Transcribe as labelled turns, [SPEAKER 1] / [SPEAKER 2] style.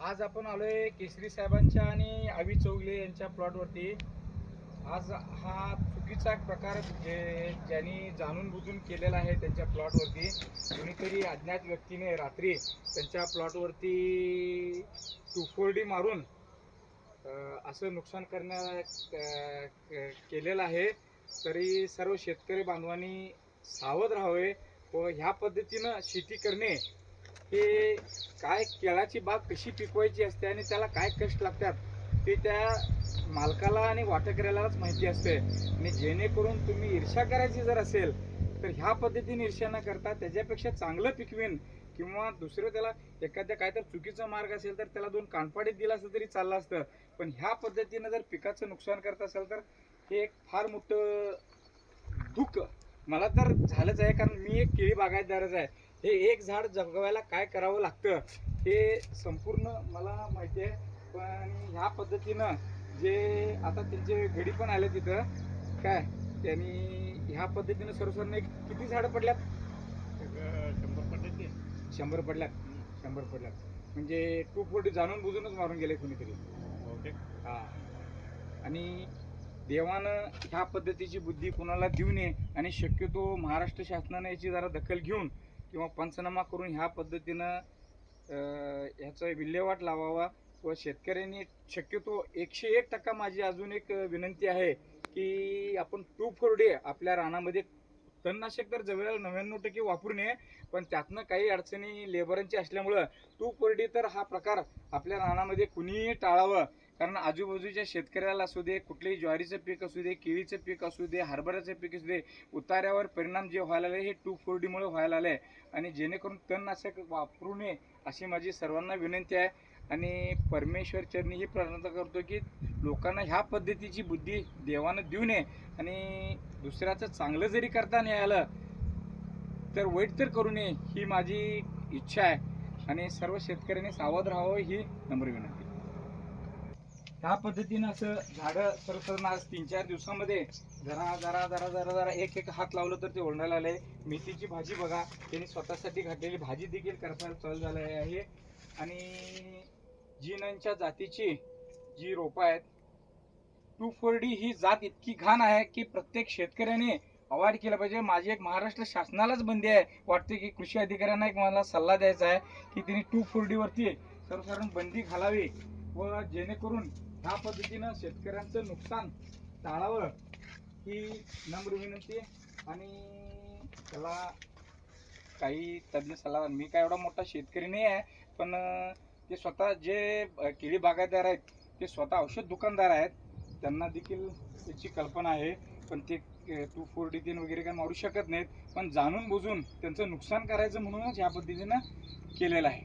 [SPEAKER 1] आज आपण आलोय केसरी साहेबांच्या आणि आवी चौगले यांच्या प्लॉटवरती आज हा चुकीचा प्रकार जे ज्यांनी जाणून बुजून केलेला आहे त्यांच्या प्लॉटवरती कोणीतरी अज्ञात व्यक्तीने रात्री त्यांच्या प्लॉटवरती टुफोर्डी मारून असं नुकसान करण्या केलेलं आहे. तरी सर्व शेतकरी बांधवांनी सावध राहावे व ह्या पद्धतीनं शेती करणे ते काय केळाची बाग कशी पिकवायची असते आणि त्याला काय कष्ट लागतात ते त्या मालकाला आणि वाटकऱ्यालाच माहिती असते. आणि जेणेकरून तुम्ही ईर्ष्या करायची जर असेल तर ह्या पद्धतीने ईर्ष्या न करता त्याच्यापेक्षा चांगलं पिकवीन किंवा दुसरं त्याला एखाद्या काय तर चुकीचा मार्ग असेल तर त्याला दोन कानपाडीत दिला असतं तरी चाललं असतं. पण ह्या पद्धतीनं जर पिकाचं नुकसान करत असेल तर हे एक फार मोठं दुःख. मला तर झालंच आहे कारण मी एक केळी बागायतदारच आहे. हे एक झाड जगवायला काय करावं लागतं हे संपूर्ण मला माहिती आहे. पण ह्या पद्धतीनं जे आता त्यांचे गडी पण आले तिथं काय? त्यांनी ह्या पद्धतीनं एक किती झाडं पडल्यात?
[SPEAKER 2] शंभर पडले
[SPEAKER 1] शंभर पडल्यात. शंभर पडल्यात. म्हणजे टू फोर्टी जाणून बुजूनच मारून गेले कोणीतरी. हा. आणि देवानं ह्या पद्धतीची बुद्धी कुणाला देऊ नये आणि शक्यतो महाराष्ट्र शासनाने याची जरा दखल घेऊन किंवा पंचनामा करून ह्या पद्धतीनं ह्याचा विल्हेवाट लावावा व शेतकऱ्यांनी शक्यतो एकशे एक टक्का माझी अजून एक विनंती आहे की आपण टू फोर डे आपल्या रानामध्ये तणनाशक तर जवळ नव्याण्णव टक्के वापरू नये पण त्यातनं काही अडचणी लेबरांची असल्यामुळं टू फोर डे तर हा प्रकार आपल्या रानामध्ये कुणीही टाळावं. कारण आजूबाजूच्या शेतकऱ्याला असू दे कुठलेही ज्वारीचं पीक असू दे केळीचं पीक असू दे हरभऱ्याचं पीक असू दे उतार्यावर परिणाम जे व्हायला आले हे टू फोर डीमुळे व्हायला आले आणि जेणेकरून तणनाशक वापरू नये अशी माझी सर्वांना विनंती आहे. आणि परमेश्वर चरणी ही प्रार्थना करतो की लोकांना ह्या पद्धतीची बुद्धी देवानं देऊ नये. आणि दुसऱ्याचं चांगलं जरी करता नाही आलं तर वाईट तर करू नये ही माझी इच्छा आहे. आणि सर्व शेतकऱ्यांनी सावध राहावं ही नम्र विनंती. ह्या पद्धतीनं असं झाडं सरसरण आज तीन चार दिवसामध्ये जरा जरा जरा जरा जरा एक एक हात लावलं तर ते ओरडायला आलंय मेथीची भाजी बघा त्यांनी स्वतःसाठी घातलेली भाजी देखील करताना चालू झालं आहे. आणि जीनांच्या जातीची जी रोपं आहेत टू फोर डी ही जात इतकी घाण आहे की प्रत्येक शेतकऱ्याने अवॉइड केलं पाहिजे. माझी एक महाराष्ट्र शासनालाच बंदी आहे. वाटते की कृषी अधिकाऱ्यांना एक मला सल्ला द्यायचा आहे की त्यांनी टू फोर डी सर्वसाधारण बंदी घालावी व जेणेकरून ह्या पद्धतीनं शेतकऱ्यांचं नुकसान टाळावं ही नम्र विनंती आणि त्याला काही तज्ज्ञ सल्ला मी काय एवढा मोठा शेतकरी नाही आहे पण ते स्वतः जे केळी बागायतदार आहेत ते स्वतः औषध दुकानदार आहेत त्यांना देखील त्याची कल्पना आहे. पण ते टू फोर डी तीन वगैरे काही मारू शकत नाहीत. पण जाणून बुजून त्यांचं नुकसान करायचं म्हणूनच ह्या पद्धतीनं केलेलं आहे.